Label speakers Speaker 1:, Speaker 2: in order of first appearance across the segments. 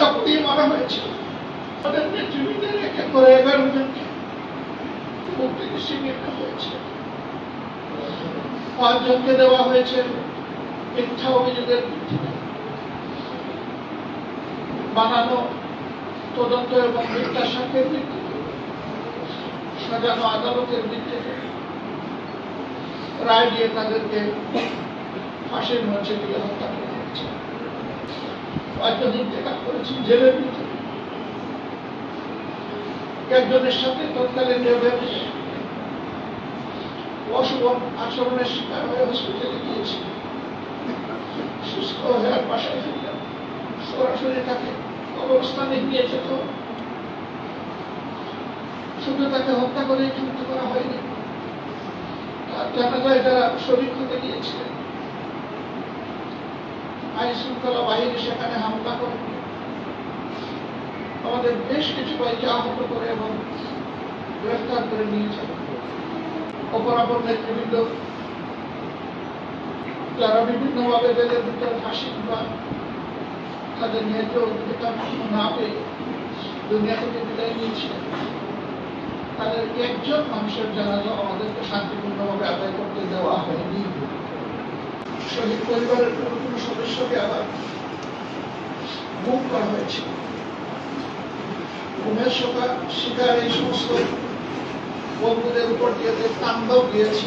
Speaker 1: টিকা পুড়িয়ে মারা হয়েছে তাদের নেতৃবৃন্দের একে করে এগারো জনকে মুখ নেওয়া হয়েছে। পাঁচজনকে দেওয়া হয়েছে মিথ্যা অভিযোগের ভিত্তিতে। বানানো তদন্ত এবং মিথ্যা সাক্ষের ভিত্তিতে। সাজানো আদালতের ভিত্তিতে। রায় দিয়ে তাদেরকে ফাঁসির মঞ্চে দিয়ে হত্যা করা হয়েছে। করেছেন জেলের ভিতরে। একজনের সাথে তৎকালীন অশুভ আচরণের শিকার হয়ে হসপিটালে সুস্থ হয়ে আর বাসায় ফিরলেন সরাসরি তাকে কবরস্থানে শুধু তাকে হত্যা করে ক্ষিপ্ত করা হয়নি। তার জানাজায় যারা শরীর হতে গিয়েছিলেন আইন শৃঙ্খলা বাহিনী সেখানে হামলা করে। আমাদের বেশ কিছু ভাইকে আহত করে এবং গ্রেফতার করে নিয়ে যাবে অপরাপর নেতৃবৃন্দ, যারা বিভিন্নভাবে জেলের ভিতরে ফাঁসি বা তাদের ন্যায্য অধিকার না পেয়ে দুনিয়া থেকে বিদায় নিয়েছিলেন তাদের একজন মানুষের জানাজা আমাদেরকে শান্তিপূর্ণভাবে আদায় করতে দেওয়া হয়নি। শহীদ পরিবারের কোনো কোনো সদস্যকে আবার গুম করা হয়েছিল ঘুমের শিকার শিকার, এই সমস্ত বন্ধুদের উপর দিয়ে যে তাণ্ডব দিয়েছে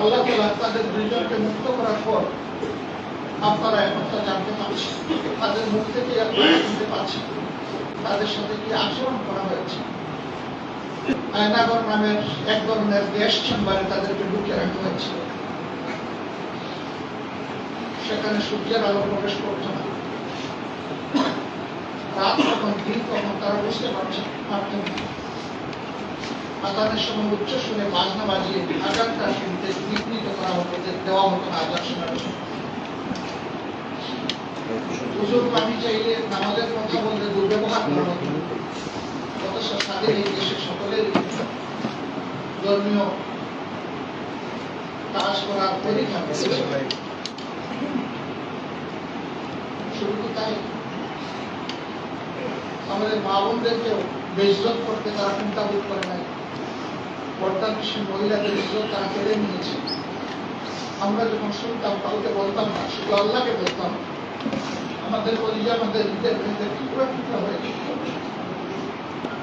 Speaker 1: আল্লাহ তালা তাদের দুইজনকে মুক্ত করার পর আপনারা এখন জানতে পারছেন। তাদের মুখ থেকে শুনতে পাচ্ছেন তাদের সাথে কি আচরণ করা হয়েছে? আয়নাগর নামের এক ধরনের গ্যাস চেম্বারে তাদেরকে ঢুকে রাখা হয়েছিল সেখানে সূর্যের আলো প্রবেশ করছে না। রাত দিন তারা বুঝতে পারছে পারতেন সময় উচ্চ শুনে বাজনা বাজিয়ে শুনতে বিঘ্নিত করা হতো যে দেওয়া হতো না শোনার হুজুর চাইলে নামাজের কথা বলতে দুর্ব্যবহার করা হতো। তাদের এই দেশের সকলের ধর্মীয় কাজ করার অধিকার রয়েছে। শুধু কি আমাদের মা বোনদেরকেও করতে তারা করে নাই। পর্দা বিশ্বের মহিলাদের ইজ্জত তারা কেড়ে নিয়েছে। আমরা যখন শুনতাম, কাউকে বলতাম না, শুধু আল্লাহকে বলতাম, আমাদের আমাদের ভেতরে টুকরা টুকরা হয়ে?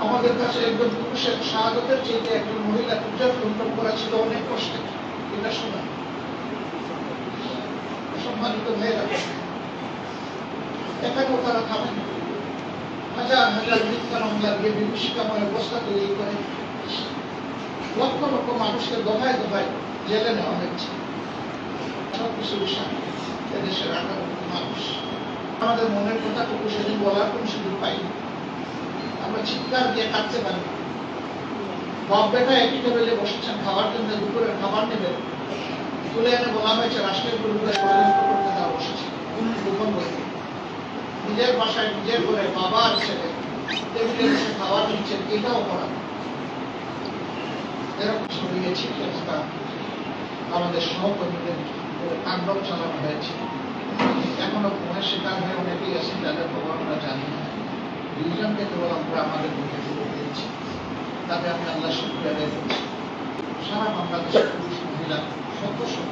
Speaker 1: আমাদের কাছে একজন পুরুষের শাহাদতের চেয়ে একজন মহিলা লুণ্ঠন করা ছিল অনেক কষ্টের এটা শোনা সম্মানিত মেয়েরা এখানেও তারা থামেন হাজার হাজার মিথ্যা তৈরি লক্ষ লক্ষ মানুষকে দফায় দফায় জেলে নেওয়া হয়েছে। আমাদের মনের কথাটুকু সেদিন বলার কোনো সুযোগ পাইনি আমরা চিৎকার দিয়ে কাটতে পারি বাপ বেটা একই টেবিলে বসেছেন, খাবার জন্য দুপুরের খাবার নেবেন তুলে এনে বলা হয়েছে, রাষ্ট্রের ষড়যন্ত্র করতে তারা বসেছে। গোপন বলতে নিজের বাসায় নিজের ঘরে বাবা আর ছেলে টেবিলে বসে খাবার নিচ্ছেন এটাও অপরাধ। এরকম ছড়িয়েছে একটা আমাদের সহকর্মীদের তাণ্ডব চালানো হয়েছে। এখনও ঘুমের শিকার হয়ে অনেকেই আছেন যাদের খবর আমরা জানি না। দুইজনকে কেবল আমরা আমাদের মুখে তুলে দিয়েছি। তাতে আমি আল্লাহ শুক্রিয়া আদায় করছি। সারা বাংলাদেশের পুরুষ মহিলা শত শত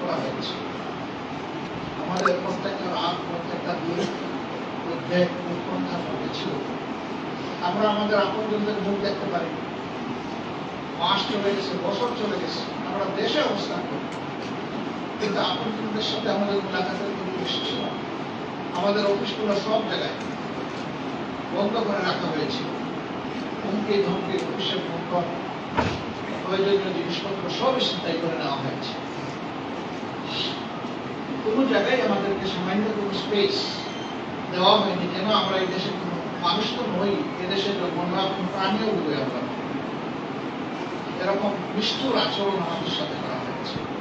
Speaker 1: করা হয়েছে আমাদের প্রত্যেকটা রাত প্রত্যেকটা দিন আমরা আমাদের আপনজনদের মুখ দেখতে পারি মাস চলে গেছে, বছর চলে গেছে, আমরা দেশে অবস্থান করি। কিন্তু আপনজনদের সাথে আমাদের মুলাকাতের কোনো বেশি ছিল আমাদের অফিসগুলো সব জায়গায় বন্ধ করে রাখা হয়েছে। হুমকি, ধমকি অফিসের মুখর প্রয়োজনীয় জিনিসপত্র সব চিন্তাই করে নেওয়া হয়েছে। কোনো জায়গায় আমাদেরকে সামান্য কোনো স্পেস দেওয়া হয়নি, কেন আমরা এই দেশের মানুষ তো নই এদেশের বন্যা প্রাণীও বলে আমরা। এরকম নিষ্ঠুর আচরণ আমাদের সাথে করা হয়েছে